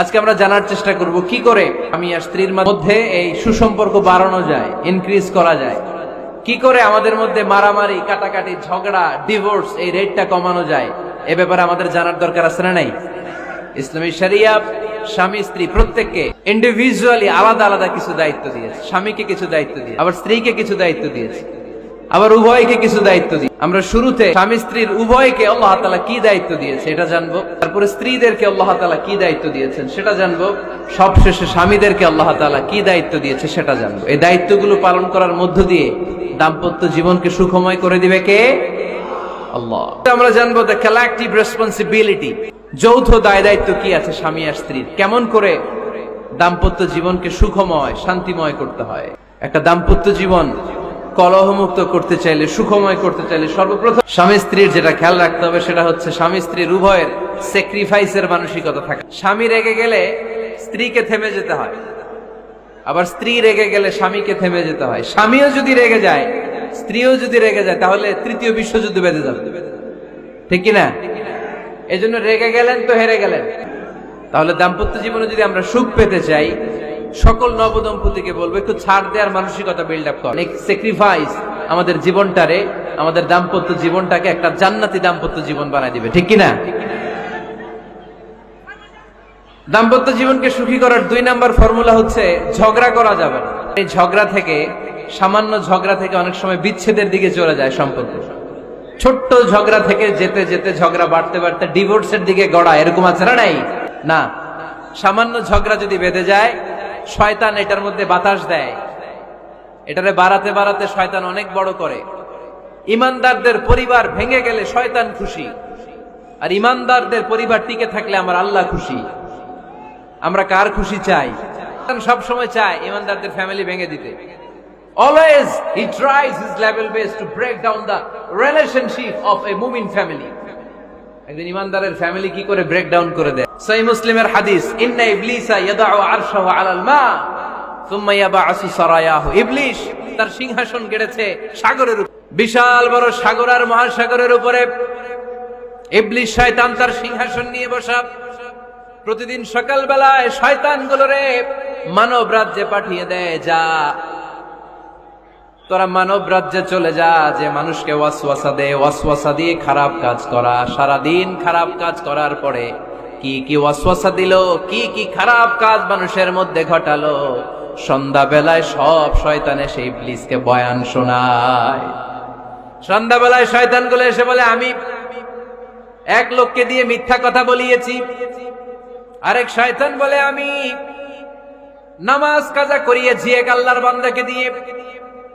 আজকে আমরা জানার চেষ্টা করব কি করে আমি আর স্ত্রীর মধ্যে এই সুসম্পর্ক বাড়ানো যায় ইনক্রিজ করা যায়। কি করে আমাদের মধ্যে মারামারি, কাটাকাটি, ঝগড়া ডিভোর্স এই রেটটা কমানো যায়, এ ব্যাপারে আমাদের জানার দরকার আছে না নাই? ইসলামী শরিয়া স্বামী, স্ত্রী প্রত্যেককে ইন্ডিভিজুয়ালি আলাদা আলাদা কিছু দায়িত্ব দিয়েছে। স্বামীকে কিছু দায়িত্ব দিয়েছে, আবার স্ত্রীকে কিছু দায়িত্ব দিয়েছে। আবার উভয়কে কিছু দায়িত্ব দিই। আমরা শুরুতে স্বামী স্ত্রীর উভয়কে আল্লাহ তালা কি দায়িত্ব দিয়েছে এটা জানব। তারপরে স্ত্রীদেরকে আল্লাহ তালা কি দায়িত্ব দিয়েছেন সেটা জানব। সবশেষে স্বামীদেরকে আল্লাহ তালা কি দায়িত্ব দিয়েছে সেটা জানব। এই দায়িত্বগুলো পালন করার মধ্য দিয়ে দাম্পত্য জীবনকে সুখময় করে দিবে কে? আল্লাহ। আমরা জানব দ্য কালেকটিভ রেসপন্সিবিলিটি যৌথ দায় দায়িত্ব কি আছে স্বামী আর স্ত্রীর? কেমন করে দাম্পত্য জীবনকে সুখময়, শান্তিময় করতে হয়? একটা দাম্পত্য জীবন কলহমুক্ত করতে চাইলে, সুখময় করতে চাইলে সর্বপ্রথম স্বামী স্ত্রীর যেটা খেয়াল রাখতে হবে সেটা হচ্ছে স্বামী স্ত্রীর উভয়ের স্যাক্রিফাইসের মানসিকতা থাকে। স্বামী রেগে গেলে স্ত্রীকে থেমে যেতে হয়। আবার স্ত্রী রেগে গেলে স্বামীকে থেমে যেতে হয়। স্বামীও যদি রেগে যায়, স্ত্রীও যদি রেগে যায়, তাহলে তৃতীয় বিশ্বযুদ্ধ বেঁধে যাবে। ঠিক কিনা? এই জন্য রেগে গেলেন তো হেরে গেলেন। তাহলে দাম্পত্য জীবনে যদি আমরা সুখ পেতে চাই সকল নবদম্পতিকে বলব, একটু ছাড় দেওয়ার মানসিকতা বিল্ড আপ কর। স্যাক্রিফাইস আমাদের জীবনটারে, আমাদের দাম্পত্য জীবনটাকে একটা জান্নাতি দাম্পত্য জীবন বানাই দিবে, ঠিক কিনা? দাম্পত্য জীবনকে সুখী করার দুই নাম্বার ফর্মুলা হচ্ছে, ঝগড়া করা যাবে এই ঝগড়া থেকে, সামান্য ঝগড়া থেকে অনেক সময় বিচ্ছেদের দিকে চলে যায় সম্পর্ক। ছোট্ট ঝগড়া থেকে যেতে যেতে ঝগড়া বাড়তে বাড়তে ডিভোর্সের দিকে গড়া, এরকম আছে না নাই? না। সামান্য ঝগড়া যদি বেঁধে যায় শয়তান এটার মধ্যে বাতাস দেয়। এটারে বাড়াতে বাড়াতে শয়তান অনেক বড় করে। ইমানদারদের পরিবার ভেঙে গেলে শয়তান খুশি। আর ইমানদারদের পরিবার টিকে থাকলে আমার আল্লাহ খুশি। আমরা কার খুশি চাই? সব সময় চাই ইমানদারদের ফ্যামিলি ভেঙে দিতে। Always he tries his level best to break down the relationship of a মুমিন ফ্যামিলি একদিন ইমানদারের ফ্যামিলি কি করে ব্রেক ডাউন করে দেয়? মুসলিমের হাদিস, ইন্না ইবলিসা ইয়াদাউ আরশাহু আলাল মা, সুম্মা ইয়াবাসু সারায়াহু। ইবলিস তার সিংহাসন গেড়েছে সাগরের বিশাল বড় সাগর আর মহাসাগরের উপরে। ইবলিস শয়তান তার সিংহাসন নিয়ে বসা। প্রতিদিন সকালবেলায় শয়তান গুলোরে মানব রাজ্যে পাঠিয়ে দেয়, যা তোরা মানব রাজ্যে চলে যা, যে মানুষকে ওয়াসওয়াসা দে। ওয়াসওয়াসা দিয়ে খারাপ কাজ করা। সারা দিন খারাপ কাজ করার পরে কি কি ওয়াসওয়াসা দিল, কি কি খারাপ কাজ মানুষের মধ্যে ঘটালো। সন্ধ্যা বেলায় সব শয়তানে সেই প্লিজকে বয়ান শোনায়। সন্ধ্যা বেলায় শয়তানগুলো এসে বলে, আমি এক লোককে দিয়ে মিথ্যা কথা বলিয়েছি। আরেক শয়তান বলে, আমি নামাজ কাজা করিয়েছি এক আল্লাহর বান্দাকে দিয়ে।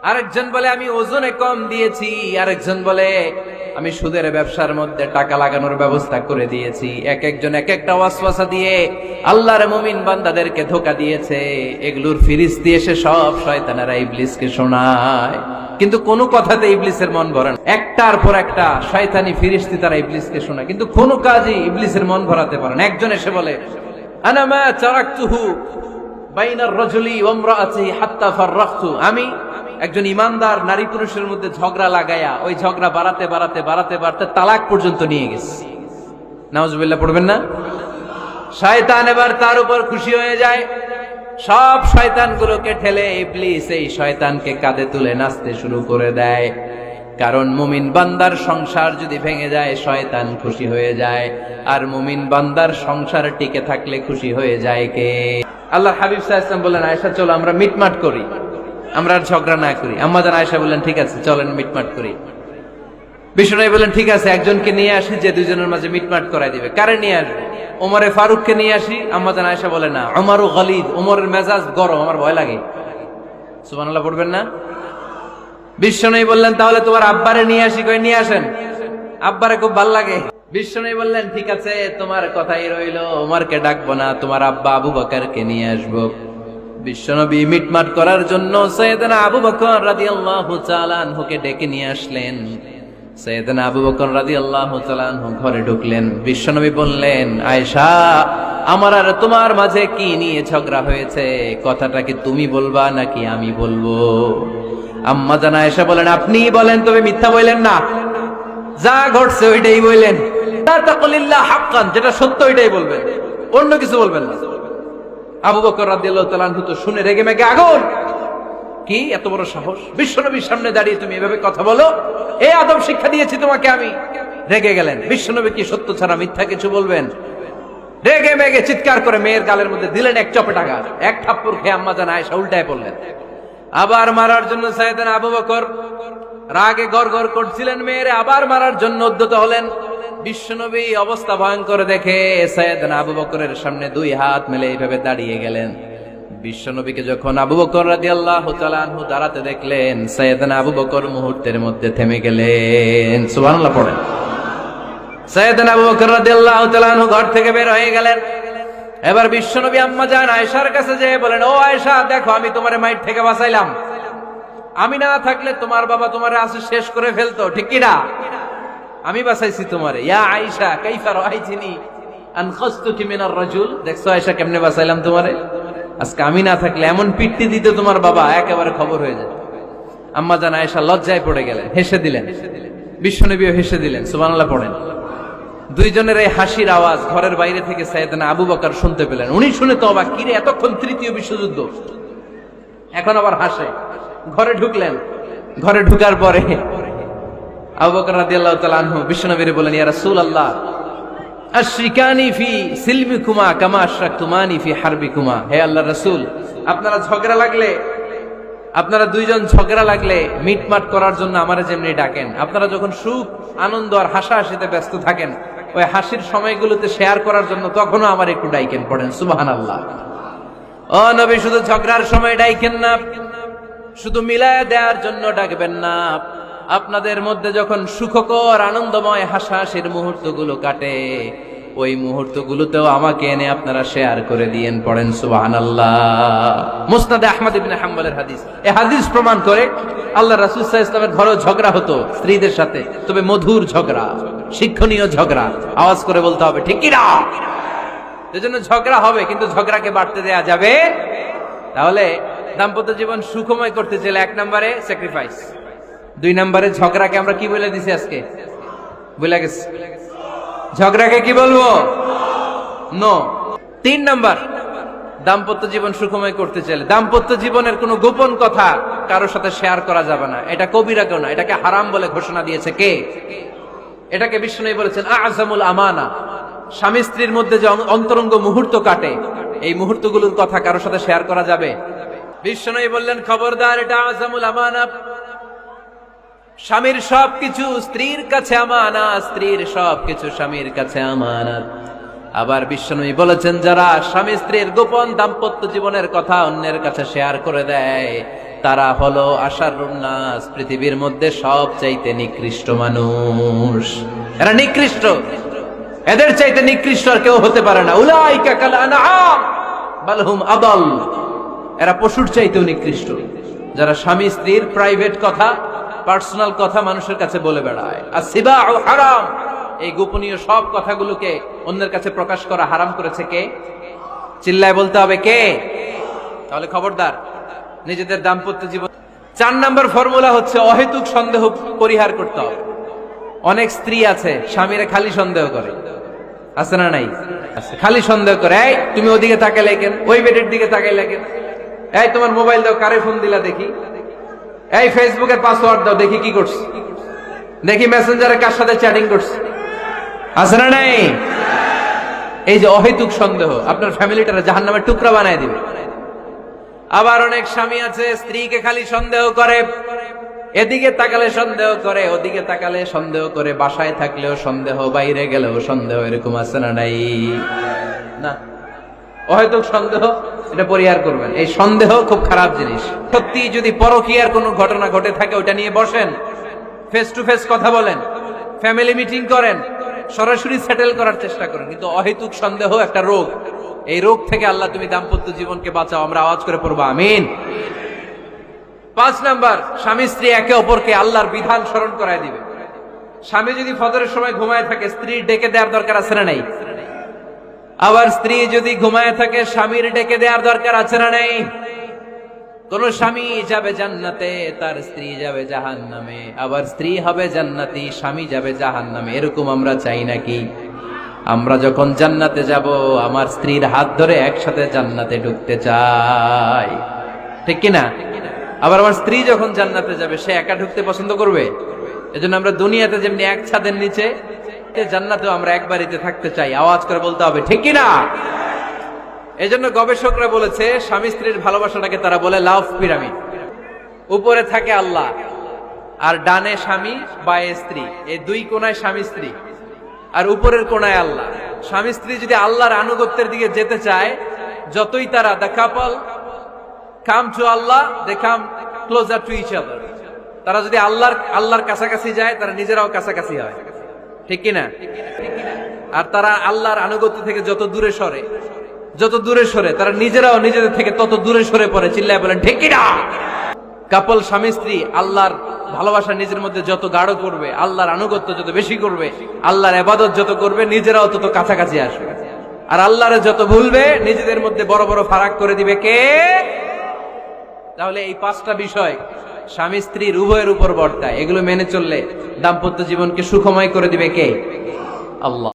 আরেকজন বলে, আমি ওজনে কম দিয়েছি। আরেকজন বলে, আমি সুদের ব্যবসার মধ্যে টাকা লাগানোর ব্যবস্থা করে দিয়েছি। এক একজন এক একটা ওয়াসওয়াসা দিয়ে আল্লাহর মুমিন বান্দাদেরকে ধোকা দিয়েছে। এগুলোর ফিরিস দিয়ে সে সব শয়তানেরা ইবলিসকে শোনায়। কিন্তু কোনো কথাতে ইবলিসের মন ভরে না। একটার পর একটা শয়তানি ফিরিস্তি তারা ইবলিসকে শোনায়। কিন্তু কোনো কাজই ইবলিসের মন ভরাতে পারে না। একজন এসে বলে আনামা চারাকতুহু বাইনার রজলি ওমরাআতি হাত্তা ফাররাখতু আমি একজন ইমানদার নারী পুরুষের মধ্যে ঝগড়া লাগায়া ওই ঝগড়া বাড়াতে বাড়াতে বাড়াতে বাড়াতে তালাক পর্যন্ত নিয়ে গেছে। নাউজুবিল্লাহ, পড়বেন না? শয়তান এবার তার উপর খুশি হয়ে যায়। সব শয়তানগুলোকে ঠেলে ইবলিস এই শয়তানকে কাঁধে তুলে নাচতে শুরু করে দেয়। কারণ মুমিন বান্দার সংসার যদি ভেঙে যায়, শয়তান খুশি হয়ে যায়। আর মুমিন বান্দার সংসার টিকে থাকলে খুশি হয়ে যায় কে? আল্লাহ হাবিব সাহেব বললেন আয়সা চলো, আমরা মিটমাট করি। আমরা আর ঝগড়া না করি। আম্মাজান আয়সা বললেন, ঠিক আছে, চলেন, মিটমাট করি। বিষ্ণু বললেন, ঠিক আছে, একজনকে নিয়ে আসি, যে দুজনের মাঝে মিটমাট করাই দিবে। কারে নিয়ে আসবে? ওমরে ফারুককে নিয়ে আসি। আম্মাজান আয়সা বলে, না, আমারও গলিদ ওমরের মেজাজ গরম, আমার ভয় লাগে। সুবহানাল্লাহ, পড়বেন না? বিশ্বনবী বললেন, তাহলে তোমার আব্বারে নিয়ে আসি, কই নিয়ে আসেন? আব্বারে খুব ভালো লাগে। বিশ্বনবী বললেন, ঠিক আছে, তোমার কথাই রইল, ওমরকে ডাকবো না, তোমার আব্বা আবু বকরকে নিয়ে আসব। বিশ্বনবী মিটমাট করার জন্য সৈয়দনা আবু বকর তাআলা আনহুকে ডেকে নিয়ে আসলেন। সৈয়দনা আবু বকর তাআলা আনহু ঘরে ঢুকলেন। বিশ্বনবী বললেন, আয়েশা, আমার আর তোমার মাঝে কি নিয়ে ঝগড়া হয়েছে? কথাটা কি তুমি বলবা নাকি আমি বলব? আম্মা জানা আয়েশা বলেন, আপনি বলেন, তবে মিথ্যা বললেন না। যা ঘটছে ওইটাই বললেন। যেটা সত্য ওইটাই বলবেন। অন্য কিছু বলবেন না। আবু বকর রাদিয়াল্লাহু তো শুনে রেগে মেগে আগুন। কি? এত বড় সাহস। বিশ্বনবীর সামনে দাঁড়িয়ে তুমি এভাবে কথা বলো? এই আদব শিক্ষা দিয়েছি তোমাকে আমি। রেগে গেলেন। বিশ্বনবী কি সত্য ছাড়া মিথ্যা কিছু বলবেন? রেগে মেগে চিৎকার করে মেয়ের গালের মধ্যে দিলেন এক চপে টাকা। এক থাপ্পড় খেয়ে আম্মা জান আয়েশা উল্টায় পড়লেন। আবার মারার জন্য সাইয়েদান আবু বকর রাগে গড় গড় করছিলেন মেয়েরে। আবার মারার জন্য উদ্যত হলেন। বিশ্বনবী অবস্থা ভয়ঙ্কর দেখে সৈয়দ আবু বকরের সামনে দুই হাত মেলে এইভাবে দাঁড়িয়ে গেলেন। বিশ্বনবীকে যখন আবু বকর রাজি আল্লাহ আনহু দাঁড়াতে দেখলেন সৈয়দ আবু বকর মুহূর্তের মধ্যে থেমে গেলেন। সুবহানাল্লাহ পড়েন। সৈয়দ আবু বকর রাজি আল্লাহ আনহু ঘর থেকে বের হয়ে গেলেন। এবার বিশ্বনবী আম্মা যান আয়েশার কাছে যেয়ে বলেন, ও আয়েশা, দেখো আমি তোমার মাইট থেকে বাঁচাইলাম। আমি না থাকলে তোমার বাবা তোমার আসে শেষ করে ফেলতো, ঠিক কি না? আমি বাঁচাইছি তোমারে। ইয়া আয়েশা, কাইফা রাআইতিনি আন খাসতুকি মিনার রাজুল? দেখছ আয়েশা কেমনে বাঁচাইলাম তোমারে? আজকে আমি না থাকলে এমন পিট্টি দিতে তোমার বাবা, একেবারে খবর হয়ে যায় আম্মা জান আয়েশা লজ্জায় পড়ে গেলেন, হেসে দিলেন। বিশ্বনবীও হেসে দিলেন, সুবহানাল্লাহ পড়েন। দুইজনের এই হাসির আওয়াজ ঘরের বাইরে থেকে সাইয়েদনা আবু বকর শুনতে পেলেন। উনি শুনে তো অবাক, কিরে, এতক্ষণ তৃতীয় বিশ্বযুদ্ধ? এখন আবার হাসে। ঘরে ঢুকলেন। ঘরে ঢুকার পরে আপনারা ঝগড়া লাগলে, আপনারা দুইজন ঝগড়া লাগলে মিটমাট করার জন্য আমারা যেমনি ডাকেন। আপনারা যখন সুখ, আনন্দ আর হাসাহাসিতে ব্যস্ত থাকেন, ওই হাসির সময়গুলোতে শেয়ার করার জন্য তখনও আমার একটু ডাইকেন পড়েন, সুবহানাল্লাহ। ও নবী, শুধু ঝগড়ার সময় ডাইকেন না, শুধু মিলায় দেওয়ার জন্য ডাকবেন না। আপনাদের মধ্যে যখন সুখকর, আনন্দময়, হাসাহাসির মুহূর্তগুলো কাটে, ওই মুহূর্তগুলোতেও আমাকে এনে আপনারা শেয়ার করে দিয়েন, পড়েন সুবাহান আল্লাহ মুসনাদে আহমদ ইবিন হাম্বলের হাদিস। এ হাদিস প্রমাণ করে আল্লাহ রাসুল ইসলামের ঘরেও ঝগড়া হতো, স্ত্রীদের সাথে। তবে মধুর ঝগড়া, শিক্ষণীয় ঝগড়া, আওয়াজ করে বলতে হবে, ঠিক কিনা এজন্য ঝগড়া হবে, কিন্তু ঝগড়াকে বাড়তে দেয়া যাবে। তাহলে দাম্পত্য জীবন সুখময় করতে চাইলে এক নম্বরে স্যাক্রিফাইস দুই নম্বরে ঝগড়াকে আমরা কি বলে দিছি আজকে? বলে গেছি। ঝগড়াকে কি বলব? নো তিন নাম্বার, দাম্পত্য জীবন সুখময় করতে চাইলে। দাম্পত্য জীবনের কোনো গোপন কথা কারোর সাথে শেয়ার করা যাবে না। এটা কবিরা কেউ না। এটাকে হারাম বলে ঘোষণা দিয়েছে কে? এটাকে বিষ্ণু বলেছেন আজমুল আমানা। স্বামী স্ত্রীর মধ্যে যে অন্তরঙ্গ মুহূর্ত কাটে, এই মুহূর্তগুলোর কথা কারোর সাথে শেয়ার করা যাবে? বিষ্ণু বললেন, খবরদার, এটা আজমুল আমানা। স্বামীর সবকিছু স্ত্রীর কাছে আমানা স্ত্রীর সবকিছু স্বামীর কাছে আমানত। আবার বিশ্বনবী বলেছেন, যারা স্বামী স্ত্রীর গোপন দাম্পত্য জীবনের কথা অন্যের কাছে শেয়ার করে দেয়, তারা হলো আশার নাস পৃথিবীর মধ্যে সব চাইতে নিকৃষ্ট মানুষ। এরা নিকৃষ্ট। এদের চাইতে নিকৃষ্ট আর কেউ হতে পারে না। উলাইকা বালহুম আদল। এরা পশুর চাইতেও নিকৃষ্ট। যারা স্বামী স্ত্রীর প্রাইভেট কথা পার্সোনাল কথা মানুষের কাছে বলে বেড়ায়। আর সিবা ও হারাম, এই গোপনীয় সব কথাগুলোকে অন্যের কাছে প্রকাশ করা হারাম করেছে কে? চিল্লায় বলতে হবে কে? তাহলে খবরদার, নিজেদের দাম্পত্য জীবন চার নাম্বার ফর্মুলা হচ্ছে অহেতুক সন্দেহ পরিহার করতে হবে। অনেক স্ত্রী আছে, স্বামীরা খালি সন্দেহ করে। আছে না নাই? খালি সন্দেহ করে। এই, তুমি ওদিকে তাকাইলে কেন? ওই বেডের দিকে তাকাইলে কেন? এই, তোমার মোবাইল দাও, কারে ফোন দিলা দেখি? এই ফেসবুকের পাসওয়ার্ড দাও, দেখি কি করছে। দেখি মেসেঞ্জারে কার সাথে চ্যাটিং করছে। আছে না নাই? এই যে অহেতুক সন্দেহ, আপনার ফ্যামিলিটারে জাহান নামের টুকরা বানায় দিবে। আবার অনেক স্বামী আছে, স্ত্রীকে খালি সন্দেহ করে, এদিকে তাকালে সন্দেহ করে, ওদিকে তাকালে সন্দেহ করে, বাসায় থাকলেও সন্দেহ, বাইরে গেলেও সন্দেহ, এরকম আছে না নাই? না। অহেতুক সন্দেহ, এটা পরিহার করবেন। এই সন্দেহ খুব খারাপ জিনিস। সত্যি যদি পরকীয়ার কোনো ঘটনা ঘটে থাকে ওটা নিয়ে বসেন। ফেস টু ফেস কথা বলেন। ফ্যামিলি মিটিং করেন। সরাসরি সেটেল করার চেষ্টা করেন। কিন্তু অহেতুক সন্দেহ একটা রোগ। এই রোগ থেকে আল্লাহ তুমি দাম্পত্য জীবনকে বাঁচাও। আমরা আওয়াজ করে পড়ব, আমিন। পাঁচ নাম্বার, স্বামী স্ত্রী একে অপরকে আল্লাহর বিধান স্মরণ করায় দিবে। স্বামী যদি ফজরের সময় ঘুমায় থাকে স্ত্রী ডেকে দেওয়ার দরকার আছে না নাই? আবার স্ত্রী যদি ঘুমায় থাকে, স্বামীর ডেকে দেওয়ার দরকার আছে না নেই? কোন স্বামী যাবে জান্নাতে, তার স্ত্রী যাবে জাহান নামে আবার স্ত্রী হবে জান্নাতি, স্বামী যাবে জাহান নামে এরকম আমরা চাই নাকি? আমরা যখন জান্নাতে যাব, আমার স্ত্রীর হাত ধরে একসাথে জান্নাতে ঢুকতে চাই। ঠিক কিনা? আবার আমার স্ত্রী যখন জান্নাতে যাবে, সে একা ঢুকতে পছন্দ করবে? এজন্য আমরা দুনিয়াতে যেমনি এক ছাদের নিচে এ জান্নাতেও আমরা এক বাড়িতে থাকতে চাই। আওয়াজ করে বলতে হবে, ঠিক কিনা? এজন্য গবেষকরা বলেছে, স্বামী স্ত্রীর ভালোবাসাটাকে তারা বলে লাভ পিরামিড। উপরে থাকে আল্লাহ, আর ডানে স্বামী, বায়ে স্ত্রী। এই দুই কোনায় স্বামী স্ত্রী, আর উপরের কোনায় আল্লাহ। স্বামী স্ত্রী যদি আল্লাহর আনুগত্যের দিকে যেতে চায়, যতই তারা the couple come to Allah they come closer to each other তারা যদি আল্লাহর আল্লাহর কাছাকাছি যায়, তারা নিজেরাও কাছাকাছি হয়। ঠিক কিনা? আর তারা আল্লাহর আনুগত্য থেকে যত দূরে সরে, যত দূরে সরে, তারা নিজেরাও নিজেদের থেকে তত দূরে সরে পড়ে, চিল্লায় বলেন, ঠিক কিনা? কাপল স্বামী স্ত্রী আল্লাহর ভালোবাসা নিজের মধ্যে যত গাঢ় করবে, আল্লাহর আনুগত্য যত বেশি করবে, আল্লাহর এবাদত যত করবে, নিজেরাও তত কাছাকাছি আসবে। আর আল্লাহরে যত ভুলবে, নিজেদের মধ্যে বড় বড় ফারাক করে দিবে কে? তাহলে এই পাঁচটা বিষয় স্বামী স্ত্রীর উভয়ের উপর বর্তায়। এগুলো মেনে চললে দাম্পত্য জীবনকে সুখময় করে দিবে কে? আল্লাহ।